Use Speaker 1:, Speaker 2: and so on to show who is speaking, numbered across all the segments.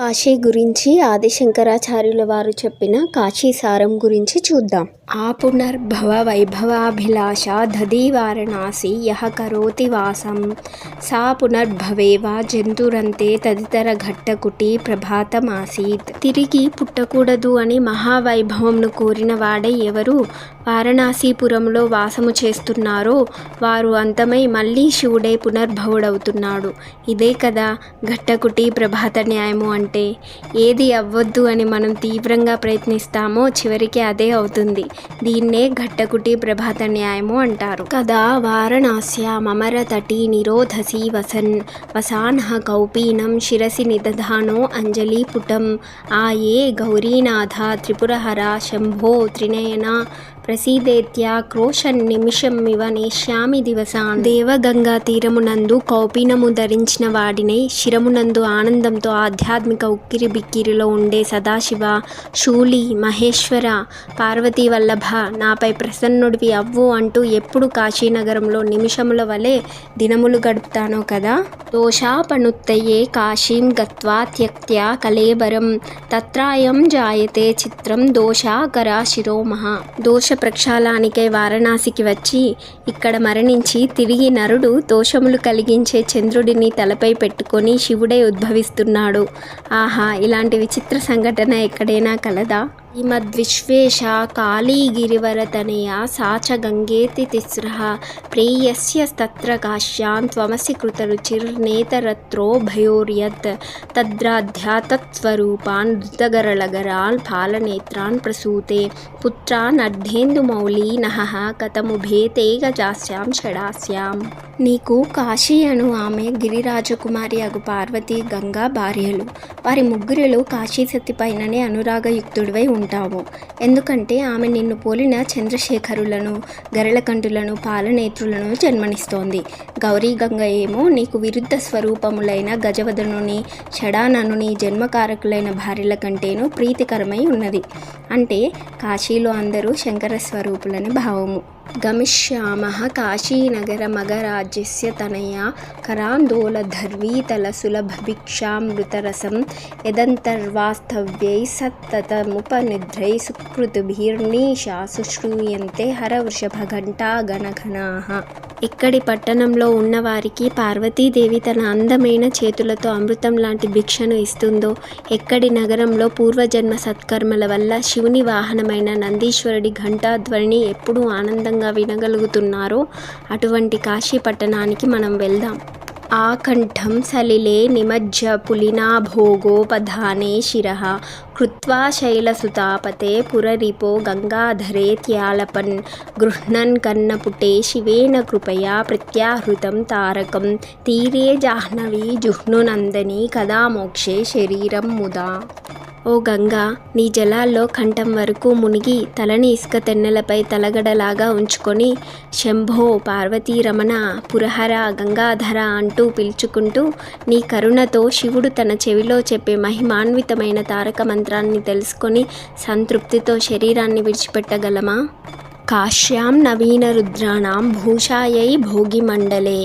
Speaker 1: కాశీ గురించి ఆదిశంకరాచార్యుల వారు చెప్పిన కాశీ సారం గురించి చూద్దాం. ఆ పునర్భవ వైభవాభిలాష దధీవారణాసి యహ కరోతి వాసం. సా పునర్భవేవా జంతురంతే తదితర ఘట్టకుటి ప్రభాతమాసీత్. తిరిగి పుట్టకూడదు అని మహావైభవంను కోరిన వాడే ఎవరు? వారణాసీపురంలో వాసము చేస్తున్నారో వారు అంతమై మళ్ళీ శివుడే పునర్భవుడవుతున్నాడు. ఇదే కదా ఘట్టకుటి ప్రభాత న్యాయము అంటే. ఏది అవ్వద్దు అని మనం తీవ్రంగా ప్రయత్నిస్తామో చివరికి అదే అవుతుంది. దీన్నే ఘట్టకుటి ప్రభాత న్యాయము అంటారు. కదా వారణాస్యామర తటి నిరోధసి వసన్ వసాన్హ కౌపీనం శిరసి నిదధానో అంజలి పుటం. ఆ ఏ గౌరీనాథ త్రిపురహర శంభో త్రినయన ప్రసీదేత్య క్రోషన్ నిమిషమివ నేష్యామి దివసాన్. దేవగంగా తీరమునందు కౌపీనము ధరించిన వాడినే శిరమునందు ఆనందంతో ఆధ్యాత్మిక ఉక్కిరి బిక్కిరిలో ఉండే సదాశివ శూలి మహేశ్వర పార్వతీ వల్లభ నాపై ప్రసన్నుడివి అవ్వు అంటూ ఎప్పుడు కాశీనగరంలో నిమిషముల వలె దినములు గడుపుతానో కదా? దోషాపనుత్తయే కాశీం గత్వా త్యక్త్యా కలేబరం తత్రాయం జాయతే చిత్రం దోషాకర శిరోమహ. దోష ప్రక్షాళానికై వారణాసికి వచ్చి ఇక్కడ మరణించి తిరిగి నరుడు దోషములు కలిగించే చంద్రుడిని తలపై పెట్టుకొని శివుడే ఉద్భవిస్తున్నాడు. ఆహా ఇలాంటి విచిత్ర సంఘటన ఎక్కడైనా కలదా? శ్రీమద్విశ్వేశ కాళీగిరివరతనయ సా చ గంగేతి తిస్రః ప్రేయస్య కాశ్యాం త్వమసి కృతరుచిర్నేతరత్రో భయోర్యత్ తద్రాధ్యాతత్స్వరూపాన్ ధృతగరళగరాల్ పాలనేత్రాన్ ప్రసూతే పుత్రాన్ అర్ధేందుమౌళీ నహ కథముభే తేగజాస్యాం షడాస్యాం నీకు కాశీ అను ఆమె గిరిరాజకుమారి అగు పార్వతి గంగా భార్యలు। వారి ముగ్గురులు కాశీ సతి పైననే అనురాగయుక్తుడివై ఉంటావు. ఎందుకంటే ఆమె నిన్ను పోలిన చంద్రశేఖరులను గరళకంఠులను పాలనేత్రులను జన్మనిస్తోంది. గౌరీ గంగ ఏమో నీకు విరుద్ధ స్వరూపములైన గజవదనుని షడాననుని జన్మకారకులైన భార్యల కంటేనూ ప్రీతికరమై ఉన్నది. అంటే కాశీలో అందరూ శంకర స్వరూపులని భావము. गमिष्यामः काशीनगरमगराज्यस्य तनया करान्दोलधर्वीतलसुलभभिक्षामृतरसं यदन्तर्वास्तव्यैः सत्ततमुपनिद्रै सुकृतिभिर्नीशा शुश्रूयन्ते हरवृषभघण्टागणघनाः ఇక్కడి పట్టణంలో ఉన్నవారికి పార్వతీదేవి తన అందమైన చేతులతో అమృతం లాంటి భిక్షను ఇస్తుందో ఎక్కడి నగరంలో పూర్వజన్మ సత్కర్మల వల్ల శివుని వాహనమైన నందీశ్వరుడి ఘంటాధ్వని ఎప్పుడూ ఆనందంగా వినగలుగుతున్నారో అటువంటి కాశీ పట్టణానికి మనం వెళ్దాం. ఆకంఠం సలిలే నిమజ్జ పులినాభోగోపధానే శిరః. కృత్వా శైలసుతాపతే పురరిపో గంగాధరేత్యాలపన్ గృహ్ణన్ కన్నపుటే శివేన కృపయా ప్రత్యాహృతం తారకం. తీరే జాహ్నవీ జుహ్నునందని కదా మోక్షే శరీరం ముదా. ఓ గంగా నీ జలాల్లో కంఠం వరకు మునిగి తలని ఇసుక తెన్నెలపై తలగడలాగా ఉంచుకొని శంభో పార్వతీరమణ పురహర గంగాధర అంటూ పిలుచుకుంటూ నీ కరుణతో శివుడు తన చెవిలో చెప్పే మహిమాన్వితమైన తారక మంత్రాన్ని తెలుసుకొని సంతృప్తితో శరీరాన్ని విడిచిపెట్టగలమా? కాశ్యాం నవీన రుద్రాణం భూషాయై భోగిమండలే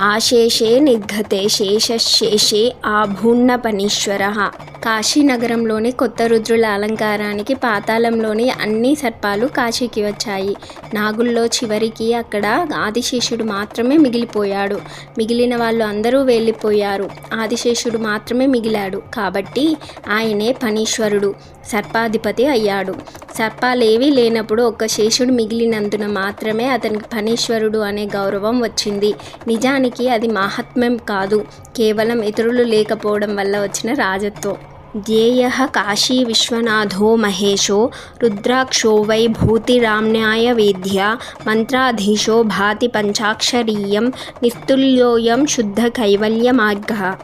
Speaker 1: ఆశేషే నిర్గతే శేషశేషే ఆభూన్నపనీశ్వర. కాశీనగరంలోని కొత్త రుద్రుల అలంకారానికి పాతాళంలోని అన్ని సర్పాలు కాశీకి వచ్చాయి. నాగుల్లో చివరికి అక్కడ ఆదిశేషుడు మాత్రమే మిగిలిపోయాడు. మిగిలిన వాళ్ళు అందరూ వెళ్ళిపోయారు. ఆదిశేషుడు మాత్రమే మిగిలాడు. కాబట్టి ఆయనే పనీశ్వరుడు సర్పాధిపతి అయ్యాడు. సర్పాలేవీ లేనప్పుడు ఒక్క శేషుడు మిగిలినందున మాత్రమే అతనికి పనీశ్వరుడు అనే గౌరవం వచ్చింది. నిజానికి అది మహాత్మ్యం కాదు. కేవలం ఇతరులు లేకపోవడం వల్ల వచ్చిన రాజత్వం. ధ్యేయ కాశీ విశ్వనాథో మహేశో రుద్రాక్షో వై భూతిరామ్నాయ వేద్య మంత్రాధీశో భాతి పంచాక్షరీయం నిస్తుల్యోయం శుద్ధ కైవల్య మార్గ.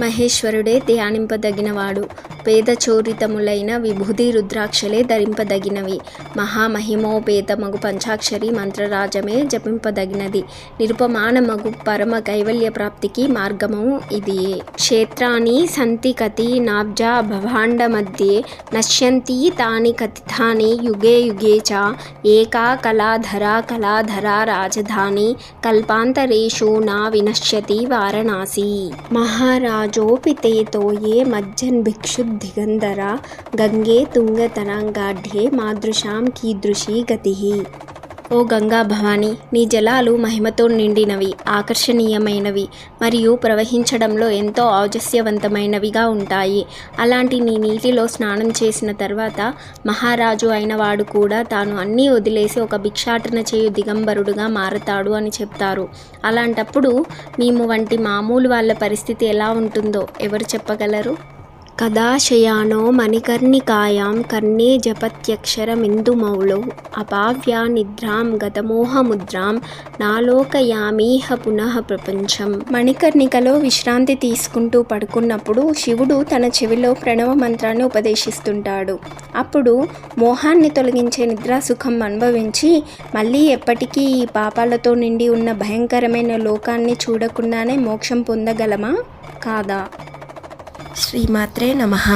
Speaker 1: మహేశ్వరుడే ధ్యానింపదగినవాడు. పేదచోరితములైన విభూతి రుద్రాక్షలే ధరింపదగినవి. మహామహిమోపేతమగు పంచాక్షరి మంత్రరాజమే జపింపదగినది. నిరుపమానమగు పరమ కైవల్య ప్రాప్తికి మార్గము ఇది. క్షేత్రాన్ని సంతి కతి నాబ్జా భవాండ మధ్యే నశ్యంతి తాని కథితాని యుగే యుగే చ ఏకా కళాధర కళాధర రాజధాని కల్పాంతరేషు నా వినశ్యతి వారణాసి. మహారాజు మహారాజోపి తే తోయే మజ్జన్భిక్షుద్దిగంధరా గంగే తుంగతరంగాఢ్యే మాదృశాం కీదృశీ గతి. ఓ గంగా భవాని నీ జలాలు మహిమతో నిండినవి ఆకర్షణీయమైనవి మరియు ప్రవహించడంలో ఎంతో ఔజస్యవంతమైనవిగా ఉంటాయి. అలాంటి నీ నీటిలో స్నానం చేసిన తర్వాత మహారాజు అయిన వాడు కూడా తాను అన్నీ వదిలేసి ఒక భిక్షాటన చేయు దిగంబరుడుగా మారతాడు అని చెప్తారు. అలాంటప్పుడు మేము వంటి మామూలు వాళ్ళ పరిస్థితి ఎలా ఉంటుందో ఎవరు చెప్పగలరు? కదాశయానో మణికర్ణికాయాం కర్ణే జపత్యక్షరమిందుమౌళౌ అపావ్యా నిద్రాం గతమోహముద్రాం నాలోకయామీహ పునః ప్రపంచం మణికర్ణికలో విశ్రాంతి తీసుకుంటూ పడుకున్నప్పుడు శివుడు తన చెవిలో ప్రణవ మంత్రాన్ని ఉపదేశిస్తుంటాడు. అప్పుడు మోహాన్ని తొలగించే నిద్రాసుఖం అనుభవించి మళ్ళీ ఎప్పటికీ ఈ పాపాలతో నిండి ఉన్న భయంకరమైన లోకాన్ని చూడకుండానే మోక్షం పొందగలమా? కాదా? శ్రీమాత్రే నమః.